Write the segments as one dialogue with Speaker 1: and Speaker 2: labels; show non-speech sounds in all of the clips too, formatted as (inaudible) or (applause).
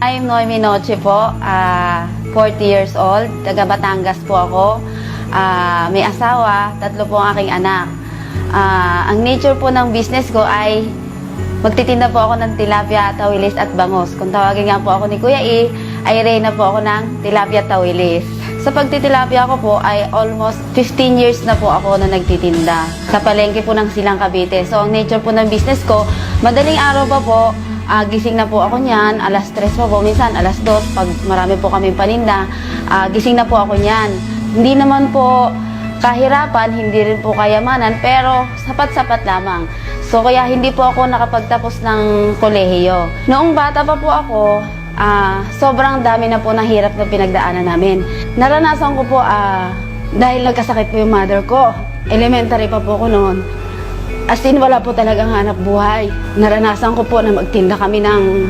Speaker 1: I'm Noemi Noche po, ah 40 years old, taga Batangas po ako. Ah, may asawa, tatlo po ang aking anak. Ah, ang nature po ng business ko ay magtitinda po ako ng tilapia, tawilis at bangos. Kung tawagin nga po ako ni Kuya E, ay reyna po ako ng tilapia tawilis. Sa pagtitilapia ko po ay almost 15 years na po ako na nagtitinda. Sa palengke po ng Silang Cavite. So ang nature po ng business ko, madaling araw pa po, Ah, gising na po ako niyan, alas 3 po po, minsan alas 2, pag marami po kami paninda, ah, gising na po ako niyan. Hindi naman po kahirapan, hindi rin po kayamanan, pero sapat-sapat lamang. So kaya hindi po ako nakapagtapos ng kolehiyo. Noong bata pa po ako, ah, sobrang dami na po ng hirap na pinagdaanan namin. Naranasan ko po, ah, dahil nagkasakit po yung mother ko. Elementary pa po ako noon. As in, wala po talagang hanap buhay. Naranasan ko po na magtinda kami ng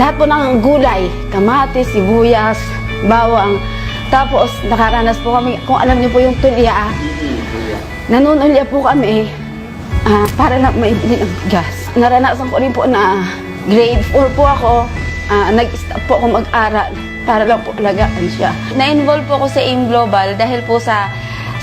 Speaker 1: lahat po ng gulay. Kamatis, sibuyas, bawang. Tapos, nakaranas po kami, kung alam niyo po yung tulya, nanunulya po kami ah, para lang maibili ng gas. Naranasan ko rin po na grade 4 po ako. Ah, nag-stop po ako mag-aral para lang po alagaan siya. Na-involve po ako sa AIM Global dahil po sa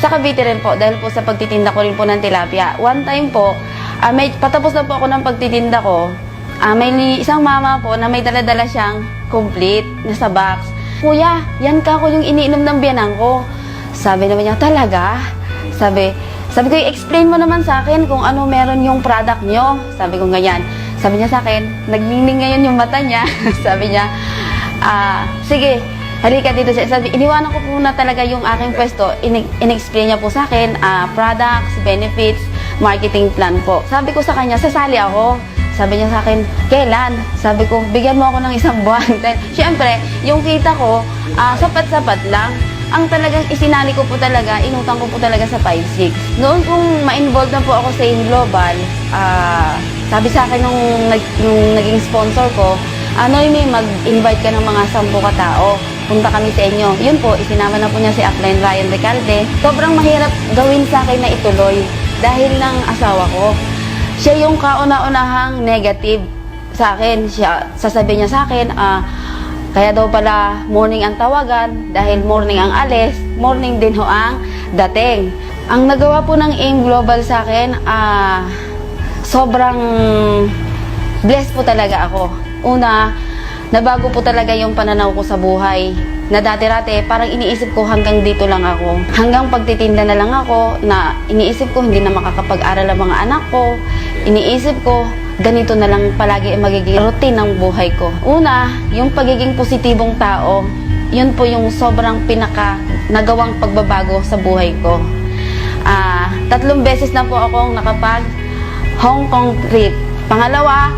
Speaker 1: sa Cavite rin po, dahil po sa pagtitinda ko rin po ng tilapia. One time po, ah, may, patapos na po ako ng pagtitinda ko, ah, may isang mama po na may daladala siyang complete na sa box. Kuya, yan ka ko yung iniinom ng biyanang ko. Sabi naman niya, talaga? Sabi, sabi ko, explain mo naman sa akin kung ano meron yung product nyo. Sabi ko ganyan. Sabi niya sa akin, nagningning ngayon yung mata niya. (laughs) sabi niya, ah, sige, halika dito. sa Sabi, iniwanan ko po na talaga yung aking pwesto. In- in-explain niya po sa akin, ah, products, benefits, marketing plan po. Sabi ko sa kanya, sasali ako. Sabi niya sa akin, kailan? Sabi ko, bigyan mo ako ng isang (laughs) buwan. Siyempre, yung kita ko, ah, sapat-sapat lang. Ang talagang isinali ko po talaga, inutang ko po talaga sa 5-6. Noon kung ma-involve na po ako sa In Global, ah, sabi sa akin nung, nung naging sponsor ko, ano may mag-invite ka ng mga sampu katao. Punta kami sa inyo. Yun po, isinama na po niya si Upline Ryan Recalde. Sobrang mahirap gawin sa akin na ituloy dahil ng asawa ko. Siya yung kauna-unahang negative sa akin. Siya, sasabihin niya sa akin, ah, kaya daw pala morning ang tawagan dahil morning ang alis, morning din ho ang dating. Ang nagawa po ng AIM Global sa akin, ah, sobrang blessed po talaga ako. Una, nabago po talaga yung pananaw ko sa buhay. Na dati-dati, parang iniisip ko hanggang dito lang ako. Hanggang pagtitinda na lang ako, na iniisip ko hindi na makakapag-aral ang mga anak ko. Iniisip ko, ganito na lang palagi ang magiging routine ng buhay ko. Una, yung pagiging positibong tao, yun po yung sobrang pinaka nagawang pagbabago sa buhay ko. Ah, tatlong beses na po akong nakapag Hong Kong trip. Pangalawa,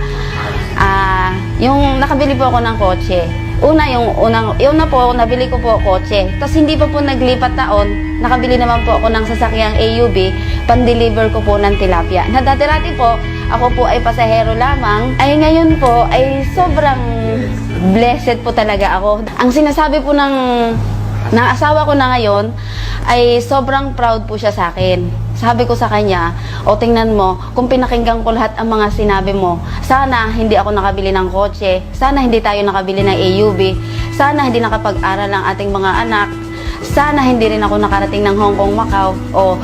Speaker 1: ah, yung nakabili po ako ng kotse. Una, yung unang, yun na po, nabili ko po kotse. Tapos hindi pa po naglipat taon, nakabili naman po ako ng sasakyang AUB, pan-deliver ko po ng tilapia. Na dati-dati po, ako po ay pasahero lamang, ay ngayon po ay sobrang blessed po talaga ako. Ang sinasabi po ng ng asawa ko na ngayon ay sobrang proud po siya sa akin. Sabi ko sa kanya, o tingnan mo, kung pinakinggan ko lahat ang mga sinabi mo, sana hindi ako nakabili ng kotse, sana hindi tayo nakabili ng AUV, sana hindi nakapag-aral ang ating mga anak, sana hindi rin ako nakarating ng Hong Kong, Macau, o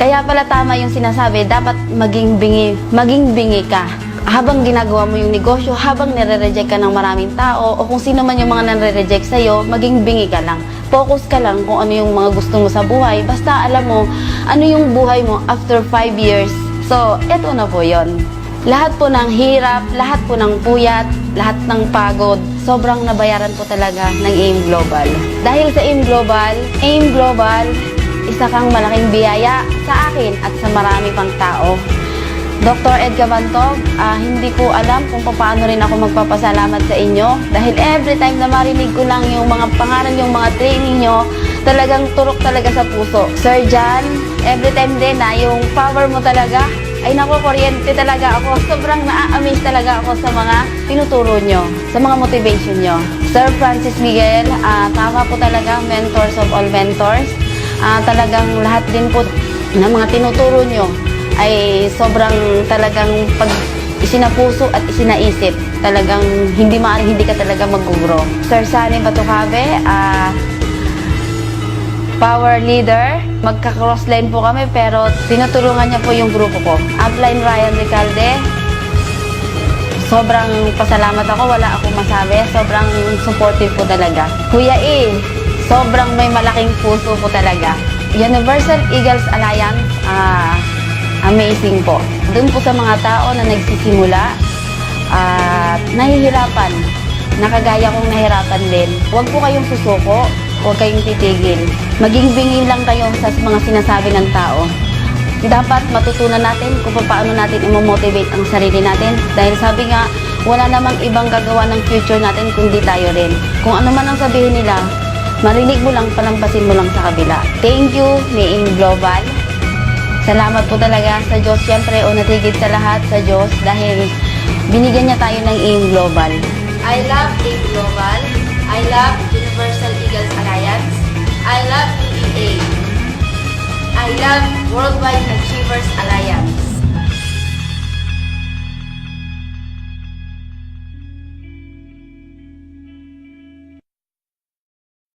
Speaker 1: kaya pala tama yung sinasabi, dapat maging bingi, maging bingi ka. Habang ginagawa mo yung negosyo, habang nire-reject ka ng maraming tao, o kung sino man yung mga nare-reject sa'yo, maging bingi ka lang. Focus ka lang kung ano yung mga gusto mo sa buhay. Basta alam mo, ano yung buhay mo after 5 years. So, eto na po yon. Lahat po ng hirap, lahat po ng puyat, lahat ng pagod, sobrang nabayaran po talaga ng AIM Global. Dahil sa AIM Global, AIM Global, isa kang malaking biyaya sa akin at sa marami pang tao. Dr. Ed Cabantog, ah, hindi ko alam kung paano rin ako magpapasalamat sa inyo dahil every time na marinig ko lang yung mga pangalan, yung mga training nyo, talagang turok talaga sa puso. Sir John, every time din na yung power mo talaga, ay naku, kuryente talaga ako. Sobrang na-amaze talaga ako sa mga tinuturo nyo, sa mga motivation nyo. Sir Francis Miguel, ah, tama po talaga, mentors of all mentors. Ah, talagang lahat din po ng mga tinuturo nyo ay sobrang talagang pag isinapuso at isinaisip, talagang hindi maaaring hindi ka talaga mag-grow. Sir Sani Batucabe, ah, power leader. Magka-cross line po kami pero tinutulungan niya po yung grupo ko. Upline Ryan Recalde. Sobrang pasalamat ako, wala akong masabi. Sobrang supportive po talaga. Kuya E, sobrang may malaking puso po talaga. Universal Eagles Alliance, ah, amazing po. Doon po sa mga tao na nagsisimula at nahihirapan, nakagaya kong nahirapan din. Huwag po kayong susuko, huwag kayong titigil. Maging bingin lang kayo sa mga sinasabi ng tao. Dapat matutunan natin kung paano natin i-motivate ang sarili natin. Dahil sabi nga, wala namang ibang gagawa ng future natin kundi tayo rin. Kung ano man ang sabihin nila, marinig mo lang, palampasin mo lang sa kabila. Thank you, Miing Global. Salamat po talaga sa Diyos. Siyempre, una tigit sa lahat sa Diyos dahil binigyan niya tayo ng AIM Global. I love AIM Global. I love Universal Eagles Alliance. I love UEA. I love Worldwide Achievers Alliance.